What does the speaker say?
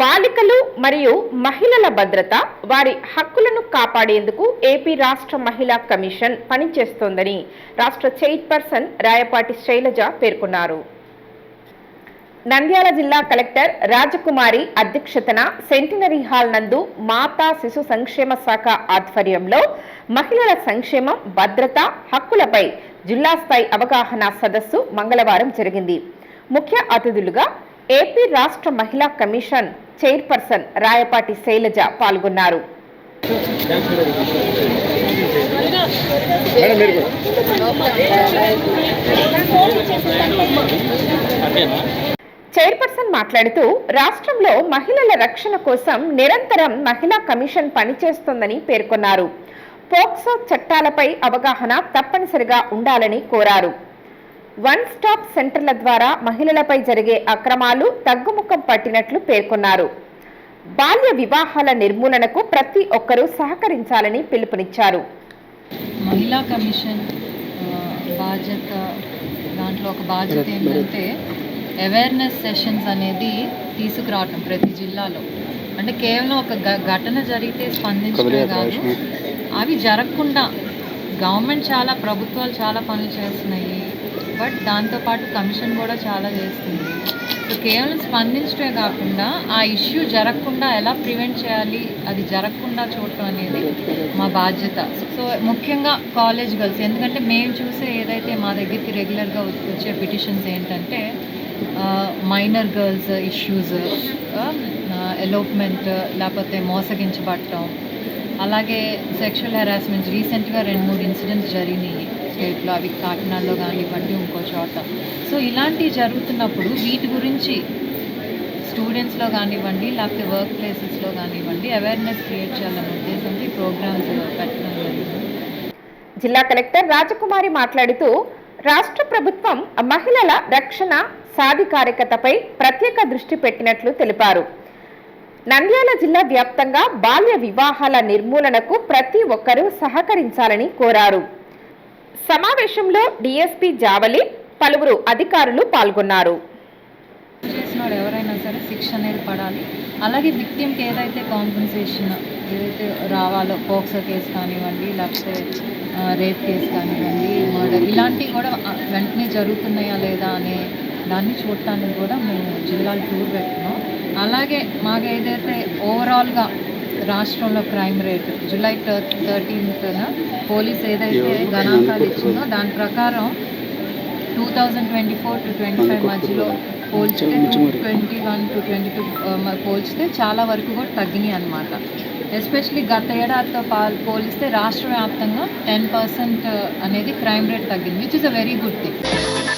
బాలికలు మరియు మహిళల భద్రత వారి హక్కులను కాపాడేందుకు ఏపీ రాష్ట్ర మహిళా కమిషన్ పనిచేస్తోందని రాష్ట్ర చైర్పర్సన్ రాయపాటి శైలజ పేర్కొన్నారు. నంద్యాల జిల్లా కలెక్టర్ రాజకుమారి అధ్యక్షతన సెంటినరీ హాల్ నందు మాతా శిశు సంక్షేమ శాఖ ఆధ్వర్యంలో మహిళల సంక్షేమం భద్రత హక్కులపై జిల్లా స్థాయి అవగాహన సదస్సు మంగళవారం జరిగింది. ముఖ్య అతిథులుగా ఏపీ రాష్ట్ర మహిళా కమిషన్ చైర్పర్సన్ రాయపాటి శైలజ పాల్గొన్నారు. చైర్పర్సన్ మాట్లాడుతూ రాష్ట్రంలో మహిళల రక్షణ కోసం నిరంతరం మహిళా కమిషన్ పనిచేస్తోందని పేర్కొన్నారు. పోక్సో చట్టాలపై అవగాహన తప్పనిసరిగా ఉండాలని కోరారు. వన్ స్టాప్ సెంటర్ల ద్వారా మహిళలపై జరిగే అక్రమాలు తగ్గుముఖం పట్టినట్లు పేర్కొన్నారు. బాల్య వివాహాల నిర్మూలనకు ప్రతి ఒక్కరూ సహకరించాలని పిలుపునిచ్చారు. మహిళా కమిషన్ బాధ్యత దాంట్లో ఒక బాధ్యత ఏంటంటే అవేర్నెస్ సెషన్స్ అనేది తీసుకురావటం ప్రతి జిల్లాలో. అంటే కేవలం ఒక గ- ఘటన జరిగితే స్పందించడమే కాదు అవి జరగకుండా గవర్నమెంట్ చాలా ప్రభుత్వాలు చాలా పనులు చేస్తున్నాయి. బట్ దాంతోపాటు కమిషన్ కూడా చాలా చేస్తుంది. సో కేవలం స్పందించడమే కాకుండా ఆ ఇష్యూ జరగకుండా ఎలా ప్రివెంట్ చేయాలి అది జరగకుండా చూడటం అనేది మా బాధ్యత. సో ముఖ్యంగా కాలేజ్ గర్ల్స్ ఎందుకంటే మేము చూసే ఏదైతే మా దగ్గరికి రెగ్యులర్గా వచ్చే పిటిషన్స్ ఏంటంటే మైనర్ గర్ల్స్ ఇష్యూస్ ఎలోప్మెంట్ లేకపోతే మోసగించబడటం అలాగే సెక్షువల్ హెరాస్మెంట్స్ రీసెంట్గా రెండు మూడు ఇన్సిడెంట్స్ జరిగినాయి. స్టేట్లో అవి కాకినాడలో కానివ్వండి ఇంకో చోట. సో ఇలాంటివి జరుగుతున్నప్పుడు వీటి గురించి స్టూడెంట్స్లో కానివ్వండి లేకపోతే వర్క్ ప్లేసెస్లో కానివ్వండి అవేర్నెస్ క్రియేట్ చేయాలనే ఉద్దేశంతో ఈ ప్రోగ్రామ్స్ పెట్టడం జరిగింది. జిల్లా కలెక్టర్ రాజకుమారి మాట్లాడుతూ రాష్ట్ర ప్రభుత్వం మహిళల రక్షణ సాధికారికతపై ప్రత్యేక దృష్టి పెట్టినట్లు తెలిపారు. నంద్యాల జిల్లా వ్యాప్తంగా బాల్య వివాహాల నిర్మూలనకు ప్రతి ఒక్కరూ సహకరించాలని కోరారు. సమావేశంలో డిఎస్పీ జావలి పలువురు అధికారులు పాల్గొన్నారు. చేసినాడు ఎవరైనా సరే శిక్ష అనేది పడాలి. అలాగే విక్టిమ్కి ఏదైతే కాంపెన్సేషన్ ఏదైతే రావాలో పోక్సో కేసు కానివ్వండి లేకపోతే రేప్ కేసు కానివ్వండి మర్డర్ ఇలాంటివి కూడా వెంటనే జరుగుతున్నాయా లేదా అనే దాన్ని చూడటానికి కూడా మేము జిల్లాలు టూర్ పెట్టినాం అలాగే మాకు ఏదైతే ఓవరాల్గా రాష్ట్రంలో క్రైమ్ రేట్ జూలై థర్టీన్త్న పోలీస్ ఏదైతే గణాంకాలు ఇచ్చిందో దాని ప్రకారం two thousand twenty four to twenty five మధ్యలో పోల్చితే two twenty one to twenty two పోల్చితే చాలా వరకు కూడా తగ్గినాయి అనమాట ఎస్పెషలీ గత ఏడాదితో పా పోలిస్తే రాష్ట్ర వ్యాప్తంగా టెన్ పర్సెంట్ అనేది క్రైమ్ రేట్ తగ్గింది which is a very good thing